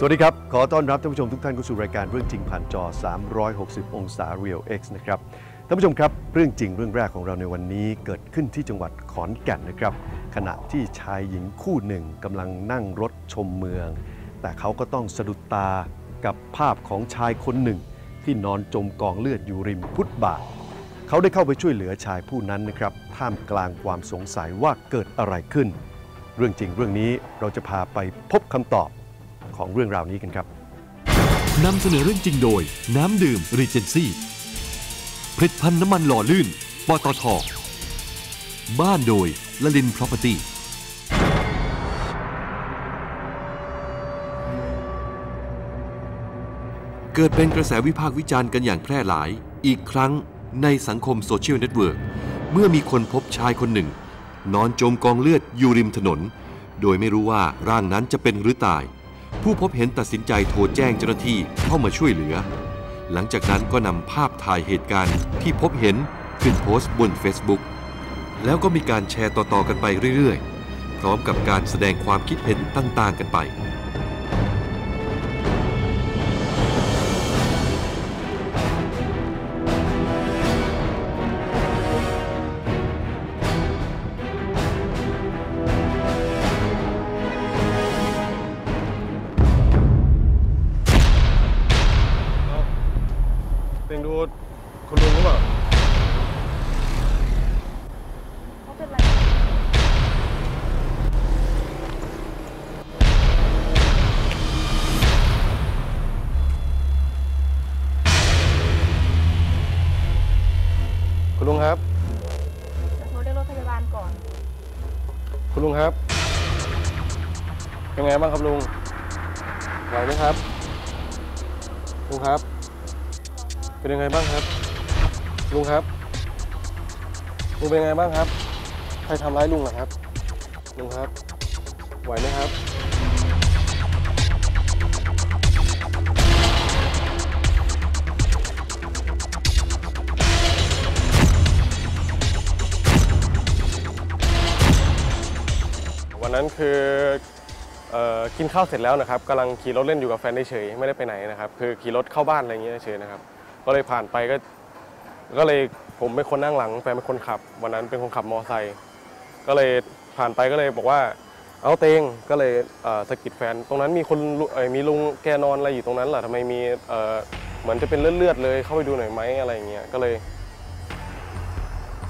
สวัสดีครับ ขอต้อนรับท่านผู้ชมทุกท่านเข้าสู่รายการเรื่องจริงผ่านจอ 360 องศา Real X นะครับ ท่านผู้ชมครับ เรื่องจริงเรื่องแรกของเราในวันนี้เกิดขึ้นที่จังหวัดขอนแก่นนะครับ ขณะที่ชายหญิงคู่หนึ่งกำลังนั่งรถชมเมือง แต่เขาก็ต้องสะดุดตากับภาพของชายคนหนึ่ง ที่นอนจมกองเลือดอยู่ริมฟุตบาท เขาได้เข้าไปช่วยเหลือชายผู้นั้นนะครับ ท่ามกลางความสงสัยว่าเกิดอะไรขึ้น เรื่องจริงเรื่องนี้เราจะพาไปพบคำตอบ ของเรื่องราวนี้กันครับนำเสนอเรื่องจริงโดย น้ำดื่มรีเจนซี่ผลิตภัณฑ์น้ำมันหล่อลื่น ปตท บ้านโดยลลินพรอพเพอร์ตี้เกิดเป็นกระแสวิพากษ์วิจารณ์กันอย่างแพร่หลาย อีกครั้งในสังคมโซเชียลเน็ตเวิร์กเมื่อมีคนพบชายคนหนึ่ง นอนจมกองเลือดอยู่ริมถนน โดยไม่รู้ว่าร่างนั้นจะเป็นหรือตาย ผู้พบเห็นตัดสินใจโทรแจ้งเจ้าหน้าที่เข้ามาช่วยเหลือ หลังจากนั้นก็นำภาพถ่ายเหตุการณ์ที่พบเห็นขึ้นโพสต์บน Facebook แล้วก็มีการแชร์ต่อๆกันไปเรื่อยๆ พร้อมกับการแสดงความคิดเห็นต่างๆกันไป ลุงครับเดี๋ยวโทรเรียกรถพยาบาลก่อน คุณลุงครับ เป็นไงบ้างครับลุงไหวไหมครับ ลุงครับ เป็นยังไงบ้างครับ ลุงครับ ลุงเป็นยังไงบ้างครับ ใครทำร้ายลุงเหรอครับ ลุงครับ ไหวไหมครับ นั้นคืออกินข้าวเสร็จแล้วนะครับกำลังขี่รถเล่นอยู่กับแฟนเฉยไม่ได้ไปไหนนะครับคือขี่รถเข้าบ้านอะไรอย่างเงี้ยเฉยนะครับก็เลยผ่านไปก็ก็เลยผมเป็นคนนั่งหลังแฟนเป็นคนขับ วันนั้นเป็นคนขับมอไซค์ก็เลยผ่านไปก็เลยบอกว่าเอาเตงก็เลยเสะกิดแฟนตรงนั้นมีคนมีลุงแกนอนอะไรอยู่ตรงนั้นเหรอทำไมมีเหมือนจะเป็นเลือดๆเลยเข้าไปดูหน่อยไหมอะไรอย่างเงี้ยก็เลย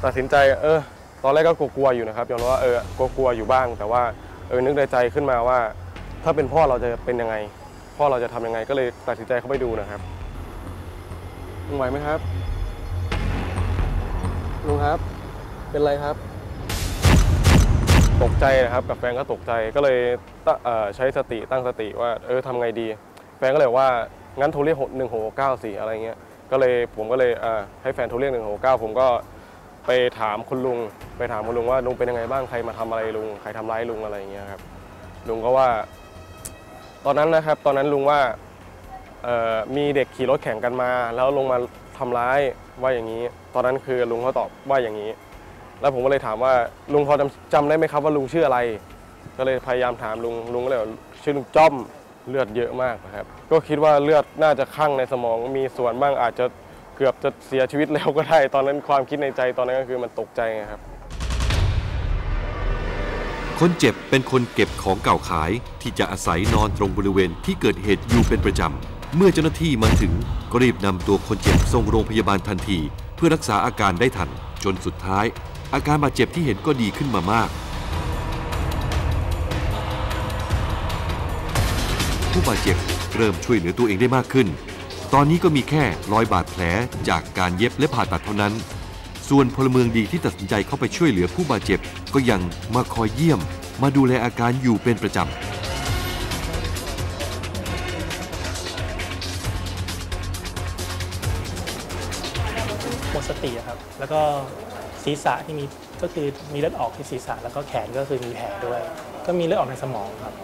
ตัดสินใจเออ ตอนแรกก็กลัวๆอยู่นะครับยอมรับว่าเออกลัวๆอยู่บ้าง แต่ว่าเออนึกในใจขึ้นมาว่า ถ้าเป็นพ่อเราจะเป็นยังไง พ่อเราจะทำยังไงก็เลยตัดสินใจเข้าไปดูนะครับลุงไหวไหมครับลุงครับ เป็นไรครับ ตกใจนะครับ กับแฟนก็ตกใจก็เลยเใช้สติตั้งสติว่าเออทำไงดี แฟนก็เลยว่างั้นโทรเรียกหนึ่งหกเก้าสี่อะไรเงี้ยก็เลยผมก็เลยให้แฟนโทรเรียกหนึ่งหกเก้าผมก็ ไปถามคุณลุง ไปถามคุณลุงว่าลุงเป็นยังไงบ้างใครมาทำอะไรลุงใครทำร้ายลุงอะไรอย่างเงี้ยครับลุงก็ว่า ตอนนั้นนะครับ ตอนนั้นลุงว่ามีเด็กขี่รถแข่งกันมา แล้วลงมาทำร้ายว่าอย่างนี้ ตอนนั้นคือลุงเขาตอบว่าอย่างนี้ แล้วผมก็เลยถามว่าลุงพอจำจำได้ไหมครับว่าลุงชื่ออะไร ก็เลยพยายามถามลุงลุงก็เลยบอกชื่อลุงจ้อมเลือดเยอะมากนะครับ ก็คิดว่าเลือดน่าจะข้างในสมองมีส่วนบ้างอาจจะ เกือบจะเสียชีวิตแล้วก็ได้ ตอนนั้นความคิดในใจตอนนั้นก็คือมันตกใจไงครับ คนเจ็บเป็นคนเก็บของเก่าขายที่จะอาศัยนอนตรงบริเวณที่เกิดเหตุอยู่เป็นประจำ เมื่อเจ้าหน้าที่มาถึงก็รีบนำตัวคนเจ็บส่งโรงพยาบาลทันที เพื่อรักษาอาการได้ทัน จนสุดท้าย อาการบาดเจ็บที่เห็นก็ดีขึ้นมามากผู้บาดเจ็บเริ่มช่วยเหลือตัวเองได้มากขึ้น ตอนนี้ก็มีแค่รอยบาดแผลจากการเย็บและผ่าตัดเท่านั้น ส่วนพลเมืองดีที่ตัดสินใจเข้าไปช่วยเหลือผู้บาดเจ็บ ก็ยังมาคอยเยี่ยม มาดูแลอาการอยู่เป็นประจำหมดสติครับ แล้วก็ศีรษะที่มีก็คือมีเลือดออกที่ศีรษะ แล้วก็แขนก็คือมีแผลด้วย ก็มีเลือดออกในสมองครับ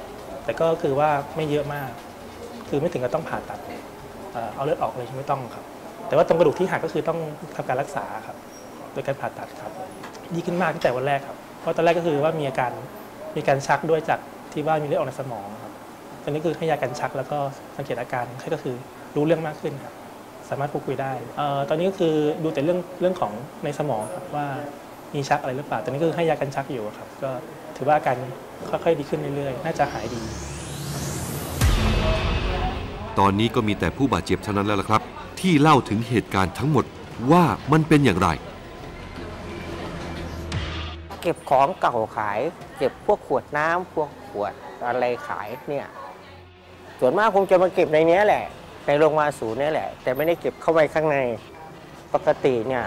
แต่ก็คือว่าไม่เยอะมาก คือไม่ถึงกับต้องผ่าตัด เอาเลือดออกเลยไม่ต้องครับ แต่ว่าตรงกระดูกที่หักก็คือต้องทำการรักษาครับ โดยการผ่าตัดครับดีขึ้นมากตั้งแต่วันแรกครับ เพราะตอนแรกก็คือว่ามีอาการมีการชักด้วยจากที่ว่ามีเลือดออกในสมองครับตอนนี้คือให้ยากันชักแล้วก็สังเกตอาการให้ก็คือรู้เรื่องมากขึ้นครับสามารถพูดคุยได้ออตอนนี้ก็คือดูแต่เรื่องเรื่องของในสมองครับว่ามีชักอะไรหรือเปล่า ตอนนี้ก็คือให้ยากันชักอยู่ครับ ก็ถือว่าอาการค่อยๆดีขึ้นเรื่อยๆ น่าจะหายดี ตอนนี้ก็มีแต่ผู้บาดเจ็บเท่านั้นแล้วล่ะครับ ที่เล่าถึงเหตุการณ์ทั้งหมดว่ามันเป็นอย่างไร เก็บของเก่าขาย เก็บพวกขวดน้ำพวกขวดอะไรขายเนี่ยส่วนมากคงจะมาเก็บในเนี้ยแหละ ในโรงงานศูนย์เนี่ยแหละ แต่ไม่ได้เก็บเข้าไปข้างในปกติเนี่ย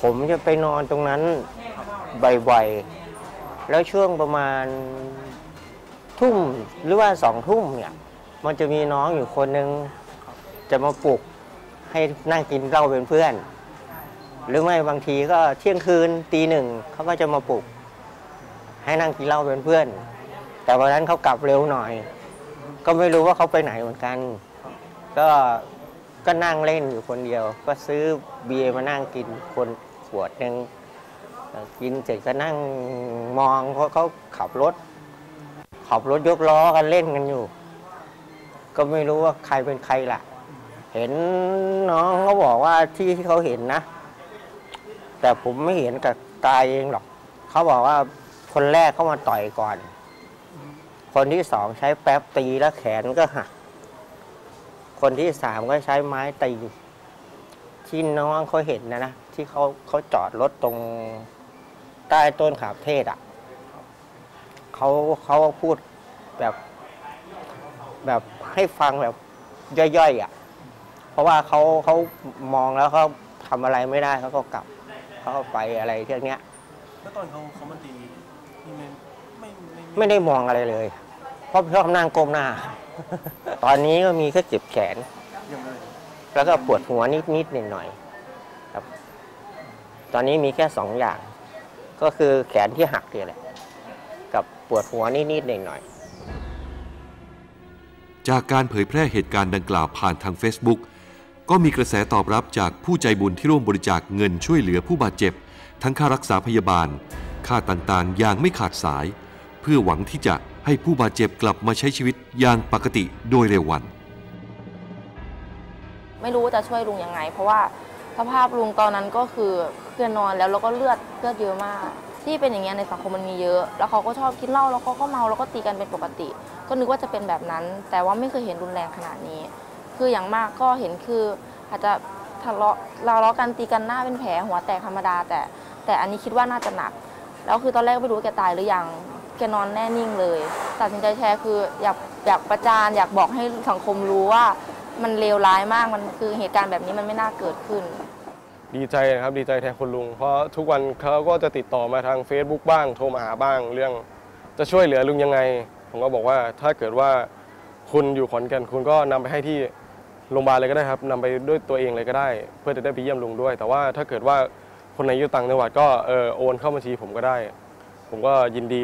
ผมจะไปนอนตรงนั้นบ่อยๆแล้วช่วงประมาณทุ่มหรือว่าสองทุ่มเนี่ย มันจะมีน้องอยู่คนหนึ่งจะมาปลุกให้นั่งกินเหล้าเป็นเพื่อน หรือไม่บางทีก็เที่ยงคืนตีหนึ่งเขาก็จะมาปลุก ให้นั่งกินเหล้าเป็นเพื่อน แต่วันนั้นเขากลับเร็วหน่อย ก็ไม่รู้ว่าเขาไปไหนเหมือนกัน ก็ก็นั่งเล่นอยู่คนเดียว ก็ซื้อเบียร์มานั่งกินคนขวดหนึ่งเอ่อกินเสร็จก็นั่งมองเพราะเขาขับรถขับรถยกล้อกันเล่นกันอยู่ ก็ไม่รู้ว่าใครเป็นใครล่ะ เห็นน้องเขาบอกว่าที่ที่เขาเห็นนะ แต่ผมไม่เห็นกับตาเองหรอก เขาบอกว่าคนแรกเข้ามาต่อยก่อน คนที่สองใช้แป๊บตีแล้วแขนก็หัก คนที่สามก็ใช้ไม้ตี ที่น้องเขาเห็นนะนะ ที่เขาเขาจอดรถตรงใต้ต้นขามเทศอะเขาเขาพูดแบบแบบ ให้ฟังแบบย่อยๆอะ เพราะว่าเขาเขามองแล้วเขาทำอะไรไม่ได้เขาก็กลับเขาก็ไปอะไรเรื่องเนี้ยแล้วตอนเขาเขามาตีนี่ไม่ไม่ไม่ไม่ได้มองอะไรเลย เพราะชอบนั่งก้มหน้า ตอนนี้ก็มีแค่เจ็บแขน ยังไงแล้วก็ปวดหัวนิดนิดหน่อยหน่อยๆครับ ตอนนี้มีแค่สองอย่าง ก็คือแขนที่หักเนี่ยแหละ กับปวดหัวนิดนิดหน่อยหน่อยๆ จากการเผยแพร่เหตุการณ์ดังกล่าวผ่านทาง Facebook ก็มีกระแสตอบรับจากผู้ใจบุญที่ร่วมบริจาคเงินช่วยเหลือผู้บาดเจ็บ ทั้งค่ารักษาพยาบาล ค่าต่างๆ อย่างไม่ขาดสาย เพื่อหวังที่จะให้ผู้บาดเจ็บกลับมาใช้ชีวิตอย่างปกติโดยเร็ววัน ไม่รู้ว่าจะช่วยลุงยังไง เพราะว่าสภาพลุงตอนนั้นก็คือเคือนอนแล้วแล้วก็เลือดเลือดเยอะมาก ที่เป็นอย่างเงี้ยในสังคมมันมีเยอะ แล้วเขาก็ชอบกินเหล้าแล้วเขาก็เมาแล้วก็ตีกันเป็นปกติ ก็นึกว่าจะเป็นแบบนั้น แต่ว่าไม่เคยเห็นรุนแรงขนาดนี้ คืออย่างมากก็เห็นคืออาจจะทะเลาะทะเลาะกันตีกันหน้าเป็นแผลหัวแตกธรรมดา แต่แต่อันนี้คิดว่าน่าจะหนัก แล้วคือตอนแรกไม่รู้ว่าแกตายหรือยังแกนอนแน่นิ่งเลย ตัดสินใจแชร์คืออยากอยากประจานอยากบอกให้สังคมรู้ว่ามันเลวร้ายมากมันคือเหตุการณ์แบบนี้มันไม่น่าเกิดขึ้น ดีใจนะครับดีใจแทนคุณลุง เพราะทุกวันเขาก็จะติดต่อมาทาง Facebook บ้างโทรมาหาบ้าง เรื่องจะช่วยเหลือลุงยังไง ผมก็บอกว่าถ้าเกิดว่าคุณอยู่ขอนแก่นคุณก็นำไปให้ที่โรงพยาบาลเลยก็ได้ครับนำไปด้วยตัวเองเลยก็ได้ เพื่อจะได้ไปเยี่ยมลุงด้วย แต่ว่าถ้าเกิดว่าคนไหนอยู่ต่างจังหวัดก็เออโอนเข้าบัญชีผมก็ได้ ผมก็ยินดี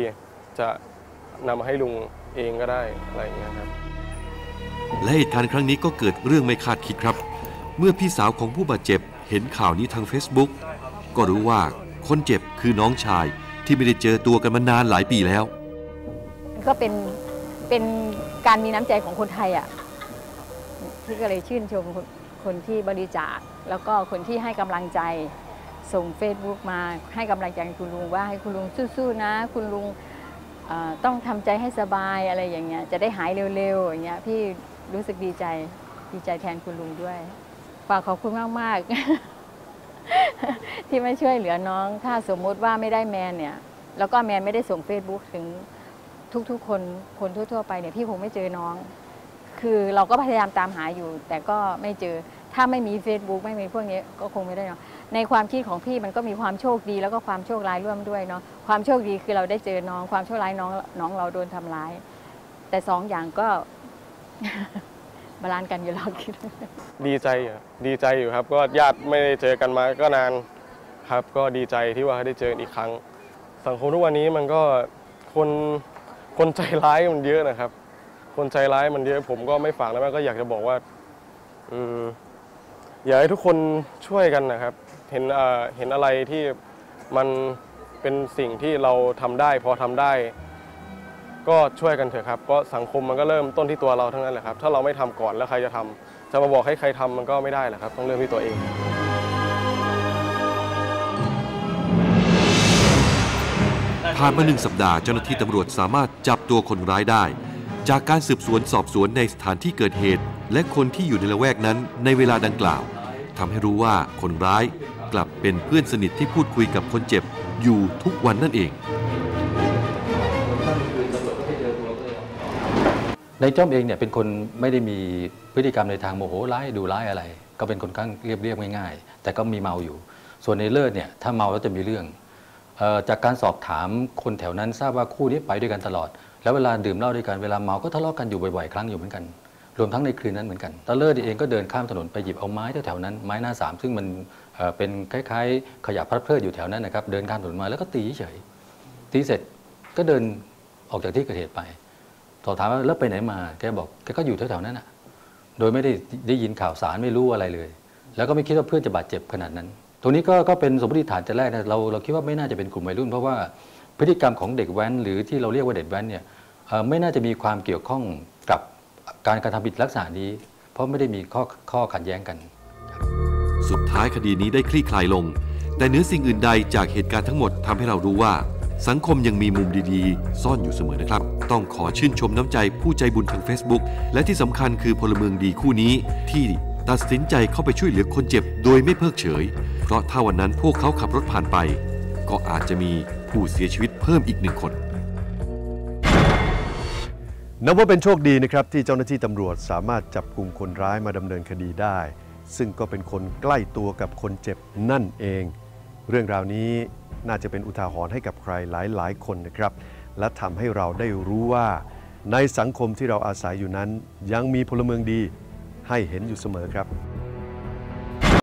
จะนำมาให้ลุงเองก็ได้อะไรอย่างเงี้ยครับและเหตุการณ์ครั้งนี้ก็เกิดเรื่องไม่คาดคิดครับ เมื่อพี่สาวของผู้บาดเจ็บเห็นข่าวนี้ทาง Facebook ก็รู้ว่าคนเจ็บคือน้องชายที่ไม่ได้เจอตัวกันมานานหลายปีแล้ว ก็เป็นเป็นการมีน้ำใจของคนไทยอะที่ก็เลยชื่นชมคนคนที่บริจาค แล้วก็คนที่ให้กำลังใจส่ง Facebook มาให้กำลังใจคุณลุงว่าให้คุณลุงสู้ๆนะ คุณลุงต้องทำใจให้สบายอะไรอย่างเงี้ยจะได้หายเร็วๆอย่างเงี้ยพี่รู้สึกดีใจดีใจแทนคุณลุงด้วยฝากขอบคุณมากๆ ที่ม่ช่วยเหลือน้อง ถ้าสมมุติว่าไม่ได้แมนเนี่ย แล้วก็แมนไม่ได้ส่ง Facebook ถึง ทุกๆ คนคนทั่ว ๆ ไปเนี่ยพี่คงไม่เจอน้อง คือเราก็พยายามตามหาอยู่ แต่ก็ไม่เจอถ้าไม่มี Facebook ไม่มีพวกนี้ก็คงไม่ได้เน้องในความคิดของพี่มันก็มีความโชคดีแล้วก็ความโชคร้ายร่วมด้วยเนาะความโชคดีคือเราได้เจอน้อง ความโชคร้ายน้องน้องเราโดนทำร้าย แต่สองอย่างก็บาลานซ์กันอยู่แล้วคิดดีใจอยู่ดีใจอยู่ครับ ก็ญาติไม่ได้เจอกันมาก็นานครับ ก็ดีใจที่ว่าได้เจอกันอีกครั้ง สังคมทุกวันนี้มันก็คน คนใจร้ายมันเยอะนะครับ คนใจร้ายมันเยอะ ผมก็ไม่ฝากนะแม่ก็อยากจะบอกว่าอืมอยากให้ทุกคนช่วยกันนะครับ เห็นเห็นอะไรที่มันเป็นสิ่งที่เราทำได้ พอทำได้ ก็ช่วยกันเถอะครับเพราะสังคมมันก็เริ่มต้นที่ตัวเราทั้งนั้นแหละครับ ถ้าเราไม่ทำก่อนแล้วใครจะทำจะมาบอกให้ใครทำมันก็ไม่ได้แหละครับ ต้องเริ่มที่ตัวเอง ผ่านมาหนึ่งสัปดาห์เจ้าหน้าที่ตำรวจสามารถจับตัวคนร้ายได้ จากการสืบสวนสอบสวนในสถานที่เกิดเหตุ และคนที่อยู่ในละแวกนั้นในเวลาดังกล่าวทำให้รู้ว่าคนร้ายกลับเป็นเพื่อนสนิทที่พูดคุยกับคนเจ็บอยู่ทุกวันนั่นเอง ในจ้อมเองเนี่ยเป็นคนไม่ได้มีพฤติกรรมในทางโมโหร้ายดูร้ายอะไร ก็เป็นคนข้างเรียบๆง่าย ๆ แต่ก็มีเมาอยู่ ส่วนในเลิศเนี่ยถ้าเมาแล้วจะมีเรื่อง จากการสอบถามคนแถวนั้นทราบว่าคู่นี้ไปด้วยกันตลอด แล้วเวลาดื่มเหล้าด้วยกันเวลาเมาก็ทะเลาะกันอยู่บ่อยๆครั้งอยู่เหมือนกัน รวมทั้งในคืนนั้นเหมือนกันตาเลิศเองก็เดินข้ามถนนไปหยิบเอาไม้แถวๆนั้นไม้หน้าสามซึ่งมันเป็นคล้ายๆ ขยะพลัดเพลิดอยู่แถวนั้นนะครับเดินข้ามถนนมาแล้วก็ตีเฉยตีเสร็จก็เดินออกจากที่เกิดเหตุไปสอบถามว่าแล้วไปไหนมาแกบอกแกก็อยู่แถวๆนั้นอะโดยไม่ได้ได้ยินข่าวสารไม่รู้อะไรเลย แล้วก็ไม่คิดว่าเพื่อนจะบาดเจ็บขนาดนั้น ตรงนี้ก็ก็เป็นสมมติฐานแต่แรกนะเราเราคิดว่าไม่น่าจะเป็นกลุ่มวัยรุ่น เพราะว่าพฤติกรรมของเด็กแว้น หรือที่เราเรียกว่าเด็กแว้นเนี่ยไม่น่าจะมีความเกี่ยวข้องกับการกระทำผิดลักษณะนี้ เพราะไม่ได้มีข้อข้อขัดแย้งกัน สุดท้ายคดีนี้ได้คลี่คลายลง แต่เนื้อสิ่งอื่นใดจากเหตุการณ์ทั้งหมดทำให้เรารู้ว่า สังคมยังมีมุมดีๆ ซ่อนอยู่เสมอนะครับ ต้องขอชื่นชมน้ำใจผู้ใจบุญทาง Facebook และที่สำคัญคือพลเมืองดีคู่นี้ที่ ตัดสินใจเข้าไปช่วยเหลือคนเจ็บโดยไม่เพิกเฉย เพราะถ้าวันนั้นพวกเขาขับรถผ่านไป ก็อาจจะมีผู้เสียชีวิตเพิ่มอีกหนึ่งคนนับว่าเป็นโชคดีนะครับที่เจ้าหน้าที่ตำรวจสามารถจับกลุ่มคนร้ายมาดำเนินคดีได้ ซึ่งก็เป็นคนใกล้ตัวกับคนเจ็บนั่นเอง เรื่องราวนี้น่าจะเป็นอุทาหรณ์ให้กับใครหลายๆ คนนะครับ และทำให้เราได้รู้ว่า ในสังคมที่เราอาศัยอยู่นั้น ยังมีพลเมืองดี ให้เห็นอยู่เสมอครับ